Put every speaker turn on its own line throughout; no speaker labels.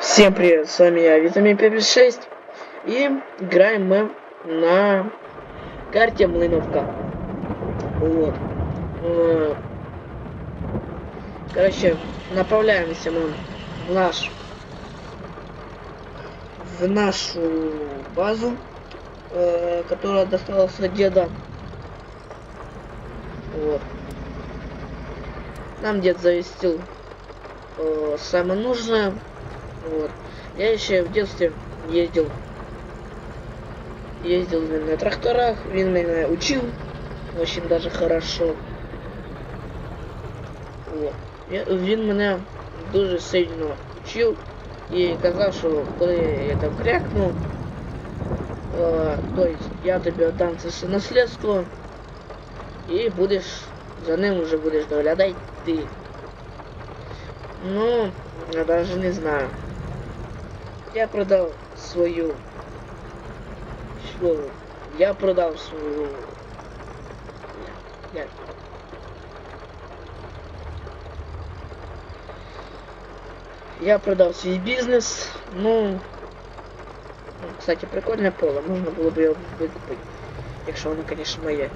Всем привет, с вами я, Витамин 56. И играем мы на карте Млыновка. Вот. Э, Короче, направляемся мы в наш в нашу базу, э, которая досталась от деда. Вот. Нам дед завестил э, самое нужное. Вот. Я еще в детстве ездил. Ездил на тракторах, він меня учил. Очень даже хорошо. Вот. Я, він мене дуже сильно учив і казав, що коли я там крякну, е, то есть я тобі віддам це все наслідство і будеш за ним уже будеш доглядати ти. Ну, я даже не знаю. Я продал свою. Что? Я продал свою. Я. Я продал свой бизнес. Ну, ну, кстати, прикольное поле. Можно было бы его выкупить. Якщо воно, конечно, моє.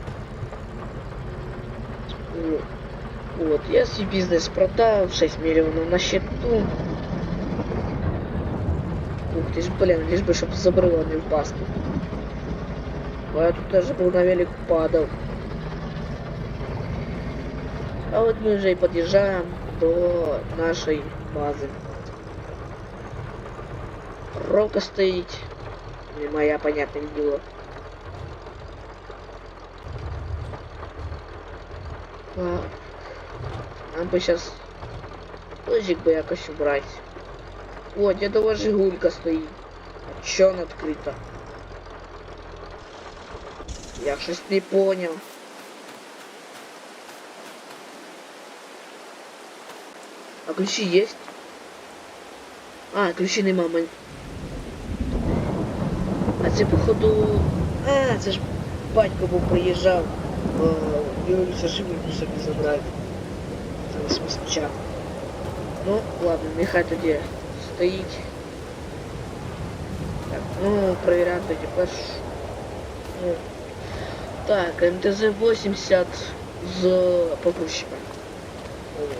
Вот, я свой бизнес продал, 6 миллионов на счету. Ух ты ж, блин, лишь бы, чтобы забрало не в баску. А я тут даже был на велик падал. А вот мы уже и подъезжаем до нашей базы. Ровка стоит. Не моя, понятное дело. А, нам бы сейчас лыжик бы якось убрать. О, дедова Жигулька стоїть. А чё она открыта? Я щось не понял. А ключи есть? А, ключі нема мен. А це походу... А, це ж батько був приїжджав. Дивився Жигульку собі забрати. Там сміття. Ну, ладно, нехай тоді стоїть. Так, ну, проверяем тоді перш. Ну. Так, МТЗ-80 з погрузчика. Вот.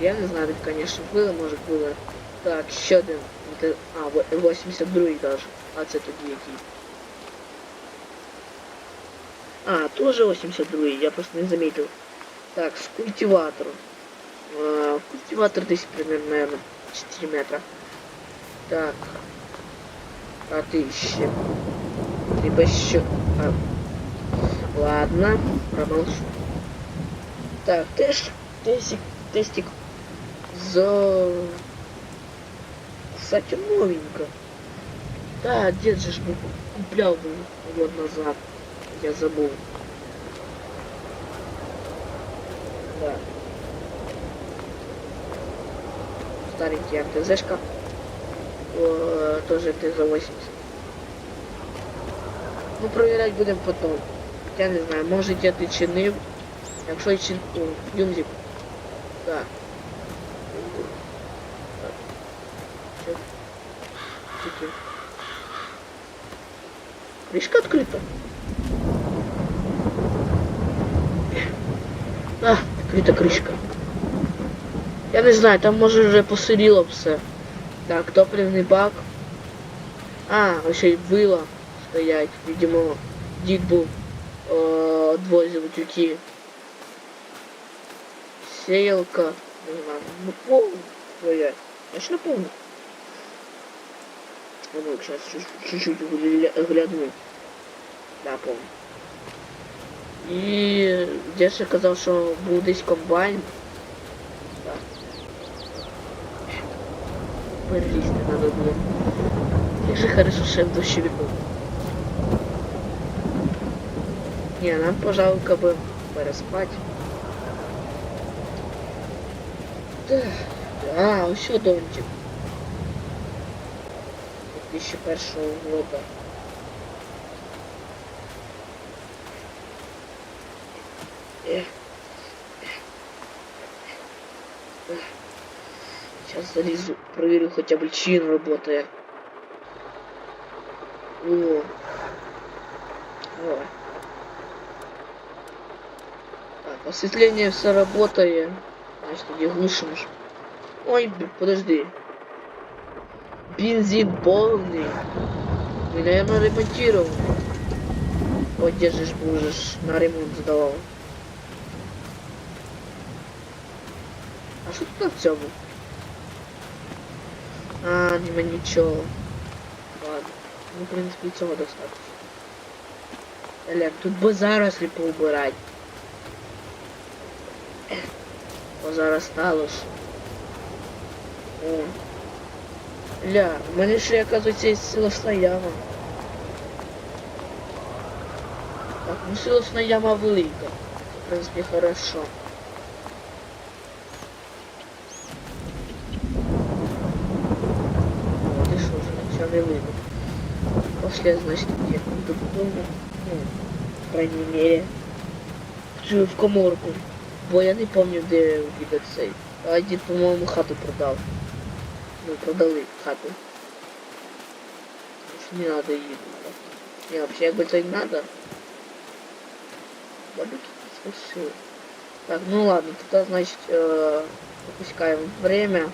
Я не знаю, конечно, было, может было. Так, ще один. МТ... А, 82 даже. А це тоді який. А, тоже 82 я просто не заметил. Так, с культиватором. А, культиватор здесь примерно, наверное, 4 метра. Так. А ты еще. Либо еще. А. Ладно, промолчу. Так, тест, тестик, тестик. За... Кстати, новенько. Да, дед же ж куплял был год назад. Я забыл. Да. Старенький МТЗшка. Тоже МТЗ-80. Ну, проверять будем потом. Я не знаю, може я ти чинив. Якщо чин... О, Юмзик. Так. Кришка открыта. А, відкрита кришка. Я не знаю, там може вже посиріло все. Так, топливний бак. А, ось і вила стоять. Видимо, дід був э, двозил тюки. Сеялка. Не знаю, ну полный. Твоя. Точно полный. А ну, сейчас чуть-чуть гляну. Да, полный. І де ще казав, що був десь комбайн. П300 надо было. Как же хорошо шеф дощебекнул. Не, нам, пожалуй, как бы пораспать. Да. А, еще домчик. 2001 года. Сейчас залезу, проверю хотя бы чин работает. О. О. Так, осветление все работает. Значит, тоді глушимо ж. Ой, подожди. Бензин полный. Ты, наверное, ремонтировал. Ой, держишь, будешь на ремонт задавал. А что тут в цьому? А, нема нічого. Ладно. Ну, в принципі, цього достатньо. Олег, тут би зарослі зараз сталося. О. Ля, у мене ще, оказується, є силосна яма. Так, ну силосна яма велика. В принципі, хорошо. что же, ничего не выйду. После, значит, я буду додому. Ну, по крайней мере. В, в коморку. Бо я не помню, де буде цей. А дід, по-моєму, хату продав. Ну, продали хату. Уж не надо їду. Не, вообще, якби це й надо. Бабики спасибо. Так, ну ладно, тогда, значит, э, выпускаем время.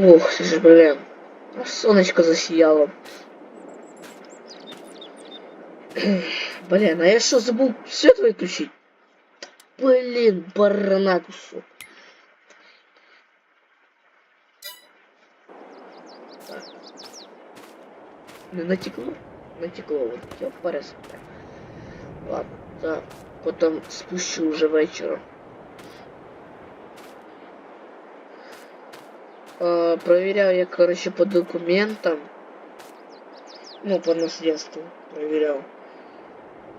Ты же, блин. Солнышко засияло. Блин, а я что, забыл свет выключить? Блин, барана. Так. Ну, натекло? Натекло, вот, ёпарас. Ладно, так. Потом спущу уже вечером. Э, проверял я, короче, по документам. Ну, по наследству проверял.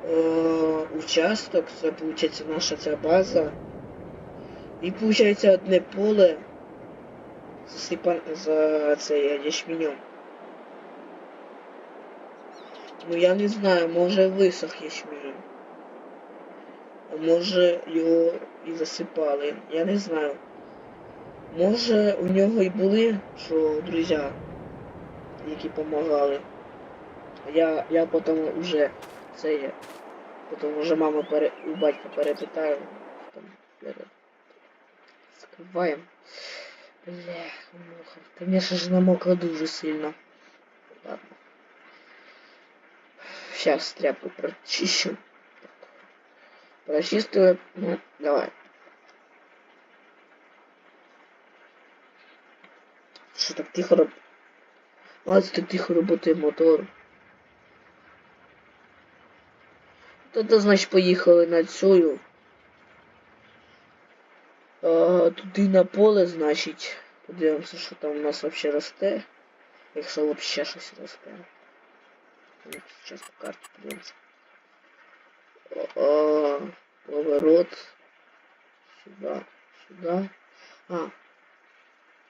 Э, участок, це, получается, наша ця база. І, получается, одне поле засипан за цей ячменем. Ну, я не знаю, може висох ячменем. А може його і засипали. Я не знаю. Може у нього і були, що друзі, які допомагали. Я я потім вже це є. Потім вже мама пере, у батька перепитаю. Там, пере... Скриваємо. Бля, муха. Конечно же намокла дуже сильно. Ладно. Сейчас тряпку прочищу. Прочистую. Ну, давай. Що так тихо роб... А, так тихо работає мотор. Тоді, значить, поїхали на цю. А, туди на поле, значить. Подивимося, що там у нас вообще росте. Якщо вообще щось росте. Сейчас по карті подивимося. О, поворот. Сюда, сюда. А,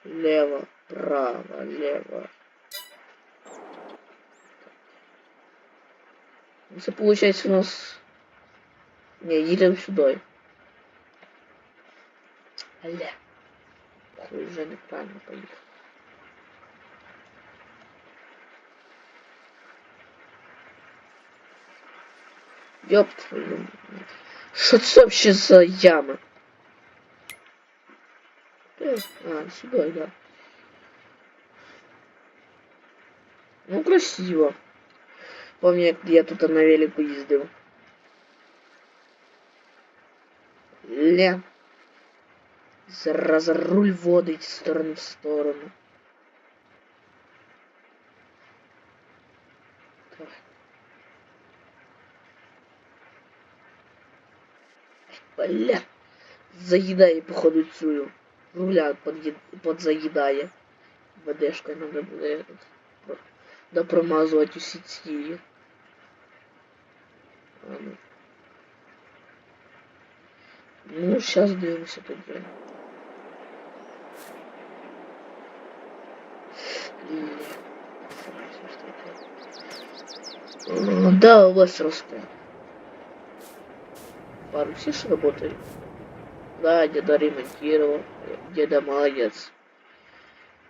лево, право, лево. Это получается у нас... Не, едем сюда. Аля. Хуй уже неправильно поехал. Ёб твою. Что это вообще за яма? А, сюда, да. Ну, красиво. Помню, я тут на велику їздив. Ля. Зараз руль водить з сторони в сторону. Так. Бля. Заїдає, походу, цю. Руля подъед... подзаїдає. ВДшкою надо буде этот, допромазувати усі ці. А, ну. Ну, сейчас дивимося тоді. М, Да, у вас росте. Пару сиш работает. Да, деда ремонтировал. Деда молодец.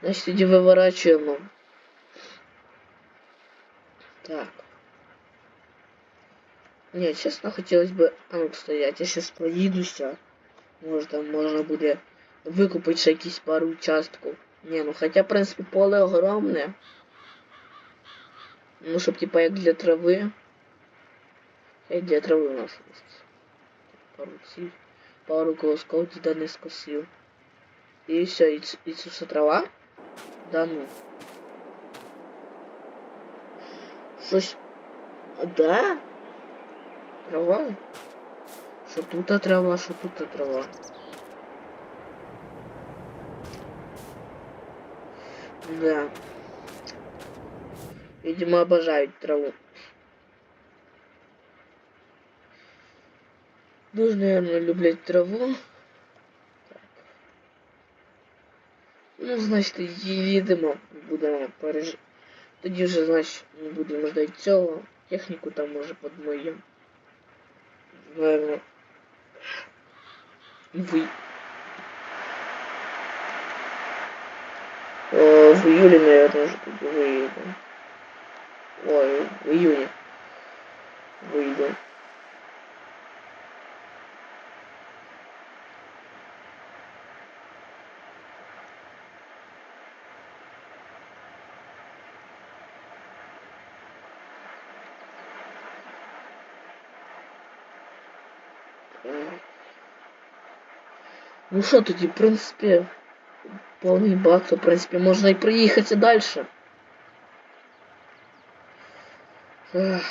Значит, иди выворачиваем. его. Так. Не, честно, хотелось бы... А ну, стоять, я сейчас проедуся. Может, там можно будет викупити ще якісь пару участків. Не, ну хотя, в принципе, поле огромне. Ну, щоб типа як для трави. Як для трави у нас є. Пару цих. Пару колосков діда не скосив. І все, і, ц- і це все трава? Да ну. Щось. А, Да? Трава? Що тут трава, що тут трава. Да. Видимо, обожают траву. Дуже, наверное, люблять траву. Так. Ну, значить, їдемо, будемо переж... Тоді вже, значить, не будемо ждати цього. Техніку там може подмоємо. Наверное. Ви... Э, в июле, наверное, уже тут выйду. Ой, в июне. Выйду. Ну что, тоді, в принципе, полный бак, то, в принципе, можно и проехать и дальше. Так.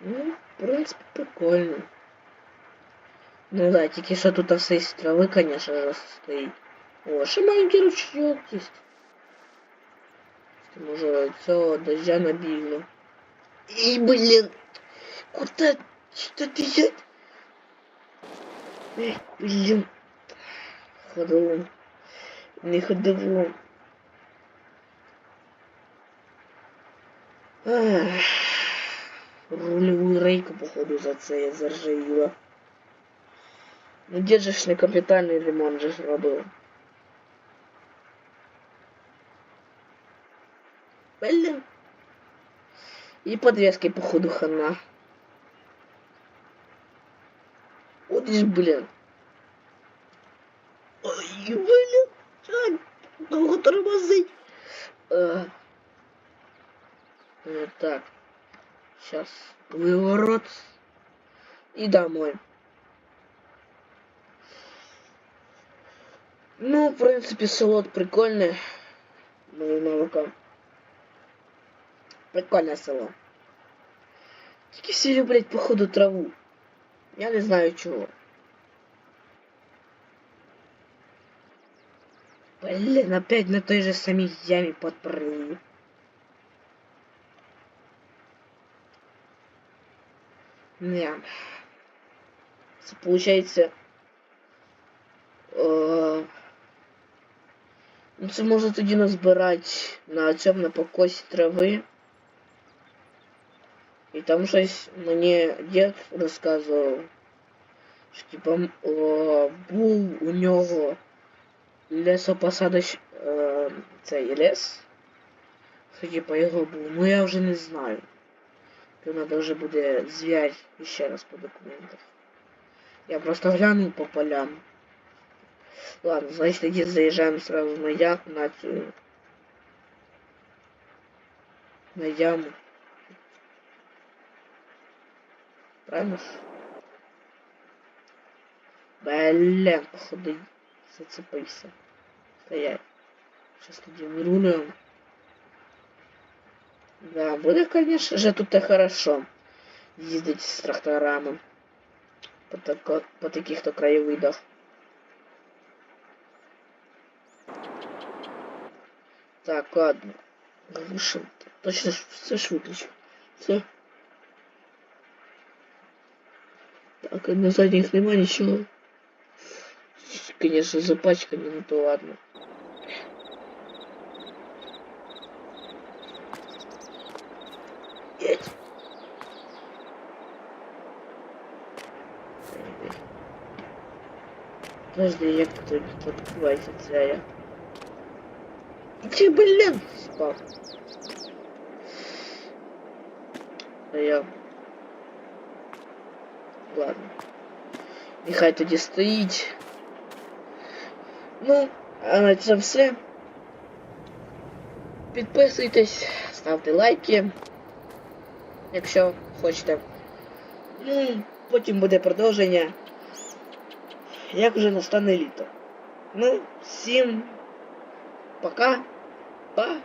Ну, в принципе, прикольно. Ну да, тільки що тут все з трави, конечно же, стоїть. О, ще маленький ручеек есть. Може, цього дождя набігло. И, блин, куда? Что ты идет? Эй, блин. Ходову. Не ходову. Ах. Рулевую рейку, походу, за це я заржавіла. Ну, дед же ж ремонт же ж. Блин. И подвески, походу, хана. Вот же, блин. Ой, блин. Как долго тормозить? А. Вот так. Сейчас выворот. И домой. Ну, в принципе, салат прикольный. Мое молоко. Прикольное село. Тільки всі люблять, походу, траву. Я не знаю чого. Блин, опять на той же самой яме подпрыгну. Не. Це получается... Е... Ну, це можна тоді назбирати на цьому на покосі трави. І там щось мені дід розказував, що типа м, о, був у нього лесопосадоч е, цей лес. Що типа його був. Ну я вже не знаю. То треба вже буде зв'язь ще раз по документах. Я просто глянул по полям. Ладно, значит, тоді заезжаем сразу на я на цю на яму. Правильно ж? Блин, походу зацепився. Стоять. Сейчас тоді вирулюємо. Да, буде, конечно же, тут и хорошо їздить з тракторами по, тако, по таких-то краєвидах. Так, ладно. Глушим. Точно ж все ж виключу. Все. на задніх нема нічого. Конечно, запачкані, ну то ладно. Едь. Подожди, як тут відкривається ця я. Чи, блін, спав. А я... Ладно. Нехай тоді стоїть. Ну, а на це все. Підписуйтесь, ставте лайки, якщо хочете. Ну, потім буде продовження. Як вже настане літо. Ну, всім пока. Па.